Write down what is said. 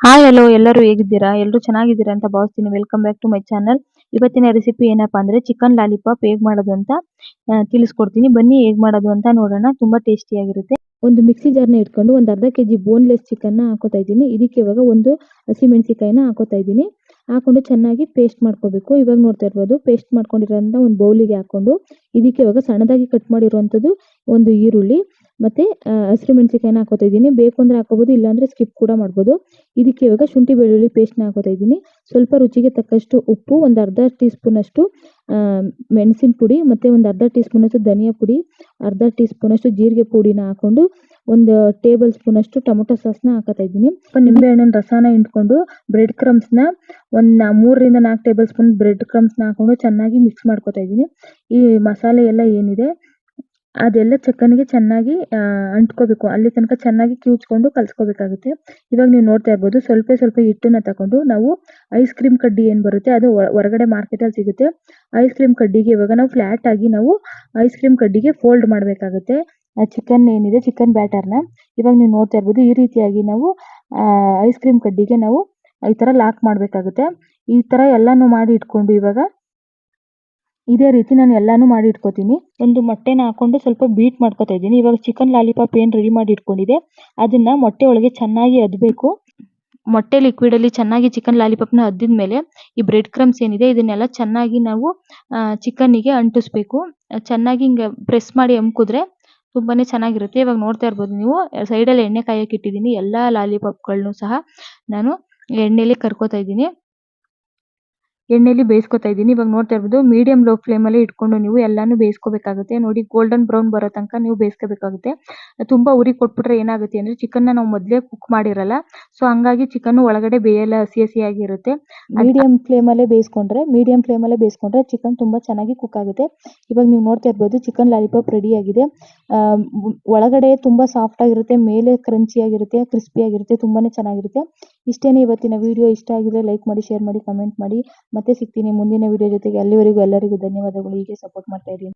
Hi hello ಎಲ್ಲರೂ ಹೇಗಿದ್ದೀರಾ? ಎಲ್ಲರೂ ಚೆನ್ನಾಗಿದ್ದೀರಾ ಅಂತ ಭಾವಿಸ್ತೀನಿ. Welcome back to my channel ಇವತ್ತಿನ ರೆಸಿಪಿ ಏನಪ್ಪಾ ಅಂದ್ರೆ ಚಿಕನ್ ಲಾಲಿಪಾಪ್ ಹೇಗ್ ಮಾಡೋದು ಅಂತ ತಿಳಿಸ್ಕೊಡ್ತೀನಿ. ಬನ್ನಿ ಹೇಗ್ ಮಾಡೋದು ಅಂತ ನೋಡೋಣ. ತುಂಬಾ ಟೇಸ್ಟಿಯಾಗಿರುತ್ತೆ ಒಂದು ಮಿಕ್ಸಿ ಜಾರ್ನ ಇಟ್ಕೊಂಡು ಒಂದು ಅರ್ಧ ಕೆಜಿ ಬೋನ್ಲೆಸ್ ಚಿಕನ್ನ ಹಾಕೋತಾ ಇದ್ದೀನಿ. ಇದಕ್ಕೆ ಇವಾಗ ಒಂದು ಹಸಿಮೆಣಸಿಕಾಯಿನ ಹಾಕೋತಾ ಇದ್ದೀನಿ. ಹಾಕೊಂಡು ಚೆನ್ನಾಗಿ ಪೇಸ್ಟ್ ಮಾಡ್ಕೋಬೇಕು. ಇವಾಗ ನೋಡ್ತಾ ಇರ್ಬೋದು ಪೇಸ್ಟ್ ಮಾಡ್ಕೊಂಡಿರೋಂಥ ಒಂದು ಬೌಲಿಗೆ ಹಾಕೊಂಡು ಇದಕ್ಕೆ ಇವಾಗ ಸಣ್ಣದಾಗಿ ಕಟ್ ಮಾಡಿರುವಂಥದ್ದು ಒಂದು ಈರುಳ್ಳಿ. ಮತ್ತೆ ಹಸಿರು ಮೆಣಸಿಕಾಯಿನ ಹಾಕೋತಾ ಇದ್ದೀನಿ. ಬೇಕು ಅಂದ್ರೆ ಹಾಕೋಬಹುದು ಇಲ್ಲಾಂದ್ರೆ ಸ್ಕಿಪ್ ಕೂಡ ಮಾಡ್ಬೋದು. ಇದಕ್ಕೆ ಇವಾಗ ಶುಂಠಿ ಬೆಳ್ಳುಳ್ಳಿ ಪೇಸ್ಟ್ನ ಹಾಕೋತಾ ಇದ್ದೀನಿ. ಸ್ವಲ್ಪ ರುಚಿಗೆ ತಕ್ಕಷ್ಟು ಉಪ್ಪು, ಒಂದು ಅರ್ಧ ಟೀ ಸ್ಪೂನ್ ಅಷ್ಟು ಮೆಣಸಿನ ಪುಡಿ, ಮತ್ತೆ ಒಂದು ಅರ್ಧ ಟೀ ಸ್ಪೂನ್ ಅಷ್ಟು ಧನಿಯಾ ಪುಡಿ, ಅರ್ಧ ಟೀ ಸ್ಪೂನ್ ಅಷ್ಟು ಜೀರಿಗೆ ಪುಡಿನ ಹಾಕೊಂಡು ಒಂದು ಟೇಬಲ್ ಸ್ಪೂನ್ ಅಷ್ಟು ಟೊಮೊಟೊ ಸಾಸ್ನ ಹಾಕೋತಾ ಇದ್ದೀನಿ. ನಿಂಬೆ ಹಣ್ಣಿನ ರಸನ ಇಟ್ಕೊಂಡು ಬ್ರೆಡ್ ಕ್ರಮ್ಸ್ನ ಒಂದು ಮೂರರಿಂದ ನಾಲ್ಕು ಟೇಬಲ್ ಸ್ಪೂನ್ ಬ್ರೆಡ್ ಕ್ರಮ್ಸ್ನ ಹಾಕೊಂಡು ಚೆನ್ನಾಗಿ ಮಿಕ್ಸ್ ಮಾಡ್ಕೊತಾ ಇದ್ದೀನಿ. ಈ ಮಸಾಲೆ ಎಲ್ಲ ಏನಿದೆ ಅದೆಲ್ಲ ಚಿಕನ್ಗೆ ಚೆನ್ನಾಗಿ ಆ, ಅಂಟ್ಕೋಬೇಕು. ಅಲ್ಲಿ ತನಕ ಚೆನ್ನಾಗಿ ಕಿವುಚ್ಕೊಂಡು ಕಲ್ಸ್ಕೋಬೇಕಾಗುತ್ತೆ. ಇವಾಗ ನೀವು ನೋಡ್ತಾ ಇರ್ಬೋದು ಸ್ವಲ್ಪ ಸ್ವಲ್ಪ ಹಿಟ್ಟನ್ನ ತಗೊಂಡು ನಾವು ಐಸ್ ಕ್ರೀಮ್ ಕಡ್ಡಿ ಏನ್ ಬರುತ್ತೆ ಅದು ಹೊರಗಡೆ ಮಾರ್ಕೆಟ್ ಅಲ್ಲಿ ಸಿಗುತ್ತೆ. ಐಸ್ ಕ್ರೀಮ್ ಕಡ್ಡಿಗೆ ಇವಾಗ ನಾವು ಫ್ಲಾಟ್ ಆಗಿ ನಾವು ಐಸ್ ಕ್ರೀಮ್ ಕಡ್ಡಿಗೆ ಫೋಲ್ಡ್ ಮಾಡಬೇಕಾಗುತ್ತೆ. ಚಿಕನ್ ಏನಿದೆ ಚಿಕನ್ ಬ್ಯಾಟರ್ನ ಇವಾಗ ನೀವು ನೋಡ್ತಾ ಇರ್ಬೋದು ಈ ರೀತಿಯಾಗಿ ನಾವು ಐಸ್ ಕ್ರೀಮ್ ಕಡ್ಡಿಗೆ ನಾವು ಈ ತರ ಲಾಕ್ ಮಾಡಬೇಕಾಗುತ್ತೆ. ಈ ತರ ಎಲ್ಲಾನು ಮಾಡಿ ಇಟ್ಕೊಂಡು ಇವಾಗ ಇದೇ ರೀತಿ ನಾನು ಎಲ್ಲಾನು ಮಾಡಿ ಇಟ್ಕೋತೀನಿ. ಒಂದು ಮೊಟ್ಟೆನ ಹಾಕೊಂಡು ಸ್ವಲ್ಪ ಬೀಟ್ ಮಾಡ್ಕೊತಾ ಇದ್ದೀನಿ. ಇವಾಗ ಚಿಕನ್ ಲಾಲಿಪಾಪ್ ಏನು ರೆಡಿ ಮಾಡಿ ಇಟ್ಕೊಂಡಿದೆ ಅದನ್ನ ಮೊಟ್ಟೆ ಒಳಗೆ ಚೆನ್ನಾಗಿ ಅದ್ಬೇಕು ಮೊಟ್ಟೆ ಲಿಕ್ವಿಡ್ ಅಲ್ಲಿ ಚೆನ್ನಾಗಿ ಚಿಕನ್ ಲಾಲಿಪಾಪ್ನ ಅದ್ದಿದ ಮೇಲೆ ಈ ಬ್ರೆಡ್ ಕ್ರಮ್ಸ್ ಏನಿದೆ, ಇದನ್ನೆಲ್ಲ ಚೆನ್ನಾಗಿ ನಾವು ಚಿಕನ್ನಿಗೆ ಅಂಟಿಸ್ಬೇಕು. ಚೆನ್ನಾಗಿ ಹಿಂಗೆ ಪ್ರೆಸ್ ಮಾಡಿ ಅಮ್ಕುದ್ರೆ ತುಂಬಾನೇ ಚೆನ್ನಾಗಿರುತ್ತೆ. ಇವಾಗ ನೋಡ್ತಾ ಇರ್ಬೋದು ನೀವು ಸೈಡ್ ಅಲ್ಲಿ ಎಣ್ಣೆ ಕಾಯಕ್ಕೆ ಇಟ್ಟಿದ್ದೀನಿ. ಎಲ್ಲಾ ಲಾಲಿಪಾಪ್ಗಳನ್ನು ಸಹ ನಾನು ಎಣ್ಣೆಲಿ ಕರ್ಕೋತಾ ಇದ್ದೀನಿ. ಎಣ್ಣೆಲಿ ಬೇಯಿಸ್ಕೊತಾ ಇದ್ದೀನಿ. ಇವಾಗ ನೋಡ್ತಾ ಇರ್ಬೋದು ಮೀಡಿಯಂ ಲೋ ಫ್ಲೇಮ್ ಅಲ್ಲಿ ಇಟ್ಕೊಂಡು ನೀವು ಎಲ್ಲಾನು ಬೇಯಿಸ್ಕೋಬೇಕಾಗುತ್ತೆ. ನೋಡಿ ಗೋಲ್ಡನ್ ಬ್ರೌನ್ ಬರೋ ತನಕ ನೀವು ಬೇಯಿಸ್ಕೋಬೇಕಾಗುತ್ತೆ. ತುಂಬಾ ಉರಿ ಕೊಟ್ಬಿಟ್ರೆ ಏನಾಗುತ್ತೆ ಅಂದ್ರೆ ಚಿಕನ್ನ ನಾವು ಮೊದಲೇ ಕುಕ್ ಮಾಡಿರಲ್ಲ ಸೊ ಹಂಗಾಗಿ ಚಿಕನ್ ಒಳಗಡೆ ಬೇಯಲ್ಲ ಹಸಿ ಹಸಿಯಾಗಿ ಇರುತ್ತೆ. ಮೀಡಿಯಂ ಫ್ಲೇಮಲ್ಲೇ ಬೇಯಿಸ್ಕೊಂಡ್ರೆ ಮೀಡಿಯಂ ಫ್ಲೇಮ್ ಅಲ್ಲೇ ಬೇಯಿಸ್ಕೊಂಡ್ರೆ ಚಿಕನ್ ತುಂಬಾ ಚೆನ್ನಾಗಿ ಕುಕ್ ಆಗುತ್ತೆ. ಇವಾಗ ನೀವು ನೋಡ್ತಾ ಇರ್ಬೋದು ಚಿಕನ್ ಲಾಲಿಪಾಪ್ ರೆಡಿ ಆಗಿದೆ. ಒಳಗಡೆ ತುಂಬಾ ಸಾಫ್ಟ್ ಆಗಿರುತ್ತೆ, ಮೇಲೆ ಕ್ರಂಚಿ ಆಗಿರುತ್ತೆ ಕ್ರಿಸ್ಪಿ ಆಗಿರುತ್ತೆ, ತುಂಬಾನೇ ಚೆನ್ನಾಗಿರುತ್ತೆ. ಇಷ್ಟೇನೆ ಇವತ್ತಿನ ವಿಡಿಯೋ ಇಷ್ಟ ಆಗಿದ್ರೆ ಲೈಕ್ ಮಾಡಿ ಶೇರ್ ಮಾಡಿ ಕಮೆಂಟ್ ಮಾಡಿ. ಮತ್ತೆ ಸಿಗ್ತೀನಿ ಮುಂದಿನ ವಿಡಿಯೋ ಜೊತೆಗೆ. ಅಲ್ಲಿವರೆಗೂ ಎಲ್ಲರಿಗೂ ಧನ್ಯವಾದಗಳು. ಹೀಗೆ ಸಪೋರ್ಟ್ ಮಾಡ್ತಾ ಇರಿ